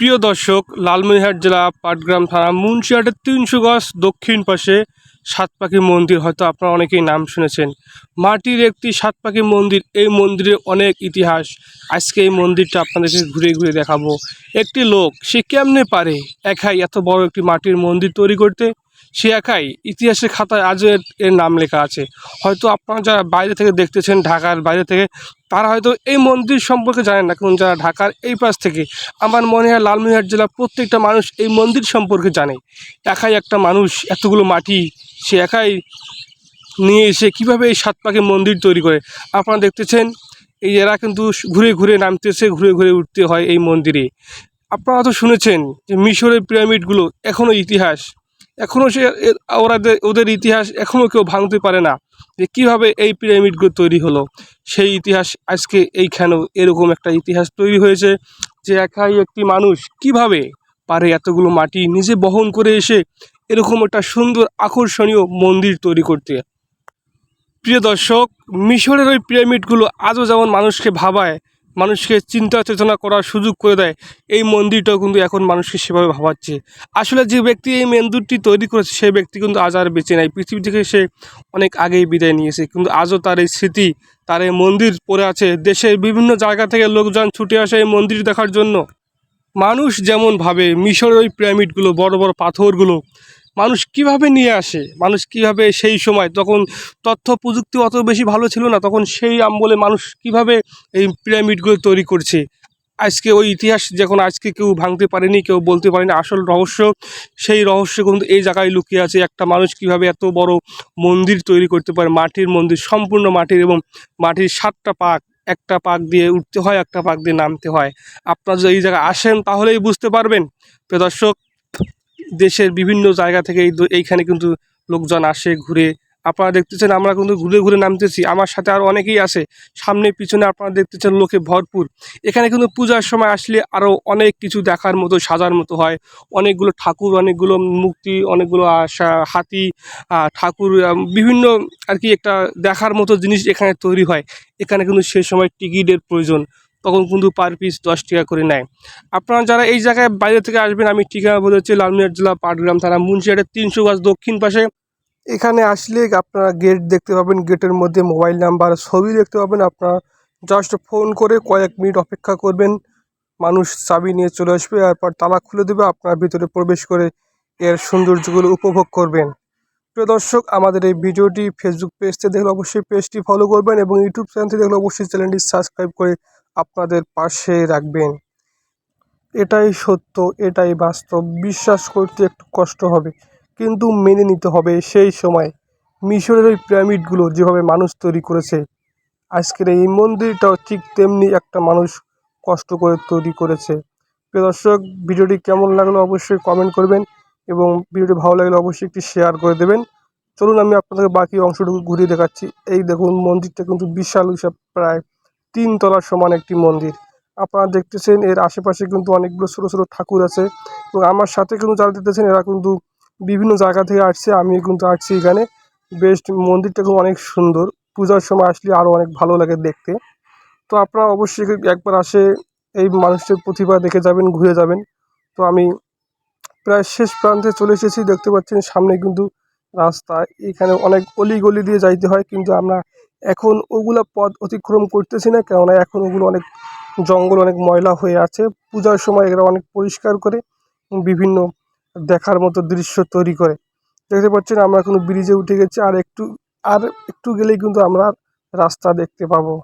প্রিয় দর্শক, লালমনিরহাট জেলা পাটগ্রাম থানা মুন্সিহাটের তিনশো গজ দক্ষিণ পাশে সাত পাখি মন্দির, হয়তো আপনারা অনেকেই নাম শুনেছেন। মাটির একটি সাত পাখি মন্দির, এই মন্দিরে অনেক ইতিহাস। আজকে এই মন্দিরটা আপনাদেরকে ঘুরে ঘুরে দেখাবো। একটি লোক, সে কেমনে পারে? একাই এত বড় একটি মাটির মন্দির তৈরি করতে সে একাই ইতিহাসের খাতায় আজও এর নাম লেখা আছে। হয়তো আপনারা যারা বাইরে থেকে দেখতেছেন, ঢাকার বাইরে থেকে, তারা হয়তো এই মন্দির সম্পর্কে জানেন না। কারণ যারা ঢাকার এই পাশ থেকে, আমার মনে হয় লালমনিরহাট জেলার প্রত্যেকটা মানুষ এই মন্দির সম্পর্কে জানে। একাই একটা মানুষ, এতগুলো মাটি, সে একাই নিয়ে এসে কীভাবে এই সাত পাখি মন্দির তৈরি করে। আপনারা দেখতেছেন, এই এরা কিন্তু ঘুরে ঘুরে নামতেছে, ঘুরে ঘুরে উঠতে হয় এই মন্দিরে। আপনারা তো শুনেছেন যে মিশরের পিরামিডগুলো এখনও ইতিহাস। এখনও সে ওরা ওদের ইতিহাস এখনও কেউ ভাঙতে পারে না যে কীভাবে এই পিরামিডগুলো তৈরি হলো। সেই ইতিহাস আজকে এইখানেও এরকম একটা ইতিহাস তৈরি হয়েছে যে একাই একটি মানুষ কীভাবে পারে এতগুলো মাটি, নিজে বহন করে এসে এরকম একটা সুন্দর আকর্ষণীয় মন্দির তৈরি করতে। প্রিয় দর্শক, মিশরের ওই পিরামিডগুলো আজও যেমন মানুষকে ভাবায় মানুষকে চিন্তা চেতনা করার সুযোগ করে দেয়। এই মন্দিরটাও কিন্তু এখন মানুষকে সেভাবে ভাবাচ্ছে। আসলে যে ব্যক্তি এই মন্দিরটি তৈরি করেছে, সেই ব্যক্তি কিন্তু আজ আর বেঁচে নাই। পৃথিবী থেকে সে অনেক আগেই বিদায় নিয়েছে। কিন্তু আজও তার এই স্মৃতি, তার এই মন্দির পড়ে আছে। দেশের বিভিন্ন জায়গা থেকে লোকজন ছুটে আসে এই মন্দির দেখার জন্য। মানুষ যেমন ভাবে মিশরের ওই পিরামিডগুলো বড় বড় পাথরগুলো মানুষ কীভাবে নিয়ে আসে? মানুষ কীভাবে সেই সময়? তখন তথ্য প্রযুক্তি অত বেশি ভালো ছিল না, তখন সেই আমলে মানুষ কীভাবে এই পিরামিডগুলো তৈরি করছে? আজকে ওই ইতিহাস যখন আজকে কেউ ভাঙতে পারেনি, কেউ বলতে পারেনি, আসল রহস্য সেই রহস্য কিন্তু এই জায়গায় লুকিয়ে আছে। একটা মানুষ কীভাবে এত বড় মন্দির তৈরি করতে পারে? মাটির মন্দির, সম্পূর্ণ মাটির এবং মাটির সাতটা পাক, একটা পাক দিয়ে উঠতে হয়, একটা পাক দিয়ে নামতে হয়। আপনারা যদি এই জায়গায় আসেন তাহলেই বুঝতে পারবেন। প্রিয় দর্শক দেশের বিভিন্ন জায়গা থেকে এই এইখানে কিন্তু লোকজন আসে, ঘুরে। আপনারা দেখতেছেন, আমরা কিন্তু ঘুরে ঘুরে নামতেছি। আমার সাথে আরও অনেকেই আছে। সামনে, পিছনে আপনারা দেখতেছেন লোকে ভরপুর। এখানে কিন্তু পূজার সময় আসলে আরও অনেক কিছু দেখার মতো, সাজার মতো হয়। অনেকগুলো ঠাকুর, অনেকগুলো মূর্তি, অনেকগুলো আশা হাতি ঠাকুর বিভিন্ন আর কি একটা দেখার মতো জিনিস এখানে তৈরি হয়। এখানে কিন্তু সে সময় টিকিটের প্রয়োজন। তখন কিন্তু পার পিস দশ টাকা করে নেয়। আপনারা যারা এই জায়গায় বাইরে থেকে আসবেন, আমি ঠিকানা বলে হচ্ছে লালমিয়ার জেলা পাটগ্রাম থানা মুন্সিহাটের তিনশো গাছ দক্ষিণ পাশে। এখানে আসলে আপনারা গেট দেখতে পাবেন গেটের মধ্যে মোবাইল নাম্বার ছবি দেখতে পাবেন। আপনারা জাস্ট ফোন করে কয়েক মিনিট অপেক্ষা করবেন, মানুষ চাবি নিয়ে চলে আসবে, তারপর তালা খুলে দেবে, আপনার ভিতরে প্রবেশ করে এর সৌন্দর্যগুলো উপভোগ করবেন। প্রিয় দর্শক, আমাদের এই ভিডিওটি ফেসবুক পেজ থেকে দেখলে অবশ্যই পেজটি ফলো করবেন এবং ইউটিউব চ্যানেল থেকে দেখলে অবশ্যই চ্যানেলটি সাবস্ক্রাইব করে আপনাদের পাশে রাখবেন। এটাই সত্য, এটাই বাস্তব। বিশ্বাস করতে একটু কষ্ট হবে, কিন্তু মেনে নিতে হবে সেই সময়। মিশরের ওই পিরামিডগুলো যেভাবে মানুষ তৈরি করেছে, আজকের এই মন্দিরটাও ঠিক তেমনি একটা মানুষ কষ্ট করে তৈরি করেছে। প্রিয় দর্শক, ভিডিওটি কেমন লাগল অবশ্যই কমেন্ট করবেন এবং ভিডিওটি ভালো লাগলে অবশ্যই একটি শেয়ার করে দেবেন। চলুন আমি আপনাদের বাকি অংশটুকু ঘুরিয়ে দেখাচ্ছি। এই দেখুন, মন্দিরটা কিন্তু বিশাল বিশাল, প্রায় তিন তলার সমান একটি মন্দির। আপনারা দেখতেছেন এর আশেপাশে কিন্তু অনেকগুলো ছোটো ছোটো ঠাকুর আছে এবং আমার সাথে কিন্তু যারা দেখতেছেন, এরা কিন্তু বিভিন্ন জায়গা থেকে আসছে। আমি কিন্তু আসছি এখানে। বেস্ট মন্দিরটা কিন্তু অনেক সুন্দর। পূজার সময় আসলে আরও অনেক ভালো লাগে দেখতে। তো আপনারা অবশ্যই একবার আসে এই মানুষটির প্রতিভা দেখে যাবেন, ঘুরে যাবেন। তো আমি প্রায় শেষ প্রান্তে চলে এসেছি। দেখতে পাচ্ছেন সামনে কিন্তু রাস্তা। এখানে অনেক অলি গলি দিয়ে যাইতে হয়, কিন্তু আমরা এখন ওগুলো পথ অতিক্রম করতেছি না, কেননা এখন ওগুলো অনেক জঙ্গল, অনেক ময়লা হয়ে আছে। পূজার সময় এরা অনেক পরিষ্কার করে বিভিন্ন দেখার মতো দৃশ্য তৈরি করে। দেখতে পাচ্ছেন আমরা এখন ব্রিজে উঠে গেছি, আর একটু আর একটু গেলেই কিন্তু আমরা রাস্তা দেখতে পাবো।